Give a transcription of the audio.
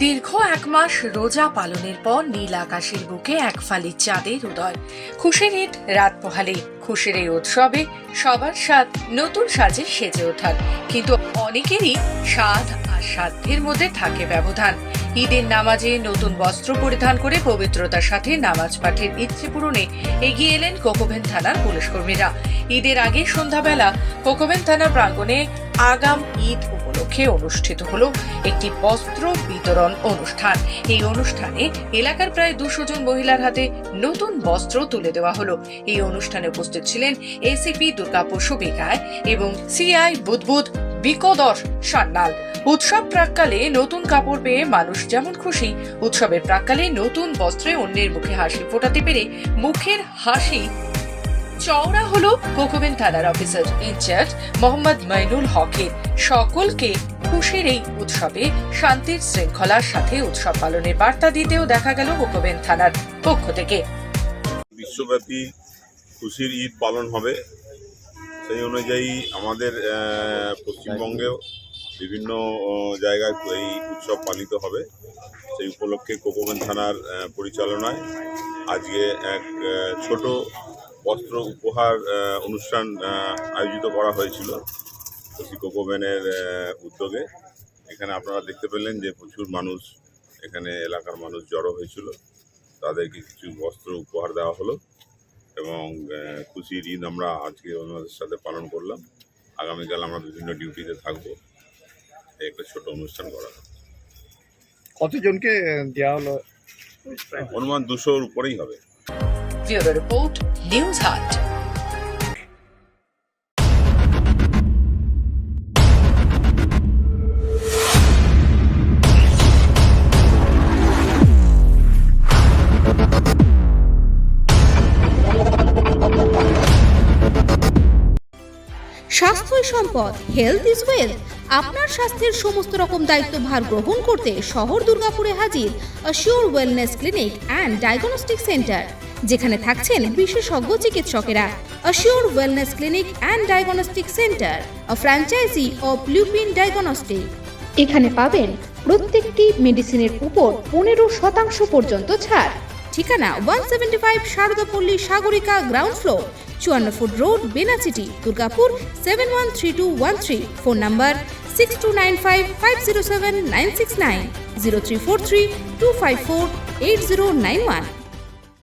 দীর্ঘ এক মাস রোজা পালনের পর নীল আকাশের বুকে এক ফালি চাঁদের উদয়। খুশির ঈদ, রাত পোহালে। খুশির এই উৎসবে সবার স্বাদ নতুন সাজে সেজে ওঠার। কিন্তু অনেকেরই স্বাদ আর সাধ্যের মধ্যে থাকে ব্যবধান। ঈদের নামাজে নতুন বস্ত্র পরিধান করে পবিত্রতার সাথে নামাজ পাঠের ইচ্ছে পূরণে এগিয়ে এলেন কোকোভেন থানার পুলিশ কর্মীরা ঈদের আগে সন্ধ্যাবেলা কোকোভেন থানার প্রাঙ্গণে আগাম ঈদ উপলক্ষে অনুষ্ঠিত হলো একটি বস্ত্র বিতরণ অনুষ্ঠান। এই অনুষ্ঠানে এলাকার প্রায় দুশো জন মহিলার হাতে নতুন বস্ত্র তুলে দেওয়া হলো। এই অনুষ্ঠানে উপস্থিত ছিলেন এসিপি দুর্গাপুর সুবিকায় এবং সিআই বুদবুদ বিকদর সান্নাল উৎসব প্রাককালে নতুন কাপড় পেয়ে মানুষ যেমন খুশি, উৎসবের প্রাককালে নতুন বস্ত্রে অন্যের মুখে হাসি ফোটাতে পেরে মুখের হাসি চওড়া হলো কোকোবেন থানার অফিসার ইনচার্জ মোহাম্মদ মাইনুল হকের সকলকে খুশির এই উৎসবে শান্তির শৃঙ্খলার সাথে উৎসব পালনের বার্তা দিতেও দেখা গেল কোকোবেন থানার পক্ষ থেকে। বিশ্বব্যাপী খুশির ঈদ পালন হবে। সেই অনুযায়ী আমাদের পশ্চিমবঙ্গেও বিভিন্ন জায়গায় এই উৎসব পালিত হবে। সেই উপলক্ষে কোকোবেন থানার পরিচালনায় আজকে এক ছোট বস্ত্র উপহার অনুষ্ঠান আয়োজিত করা হয়েছিল খুশি কোকোবেনের উদ্যোগে। এখানে আপনারা দেখতে পেলেন যে প্রচুর মানুষ এখানে এলাকার মানুষ জড়ো হয়েছিল। তাদেরকে কিছু বস্ত্র উপহার দেওয়া হলো এবং খুশির ঈদ আমরা আজকে ওনাদের সাথে পালন করলাম। আগামীকাল আমরা বিভিন্ন ডিউটিতে থাকব। এই একটা ছোট অনুষ্ঠান করা হলো। কতজনকে দেওয়া হলো? অনুমান দুশোর উপরেই হবে। ব্যুরো রিপোর্ট, নিউজ হাট। স্বাস্থ্যই সম্পদ হেলথ ইজ ওয়েলথ আপনার স্বাস্থ্যের সমস্ত রকম দায়িত্বভার গ্রহণ করতে শহর দুর্গাপুরে হাজির sure wellness clinic and diagnostic centre যেখানে থাকছেন বিশেষজ্ঞ চিকিৎসকেরা sure wellness clinic and diagnostic centre franchise of Lupin diagnostic এখানে পাবেন প্রত্যেকটি মেডিসিনের উপর পনেরো শতাংশ পর্যন্ত ছাড়। ঠিকানা one seventy five Saradapalli Sagarika ground floor চুয়ান্ন foot road Benachiti Durgapur seven one three two one three phone number six two nine five five zero seven nine six nine zero three four three two five four eight zero nine one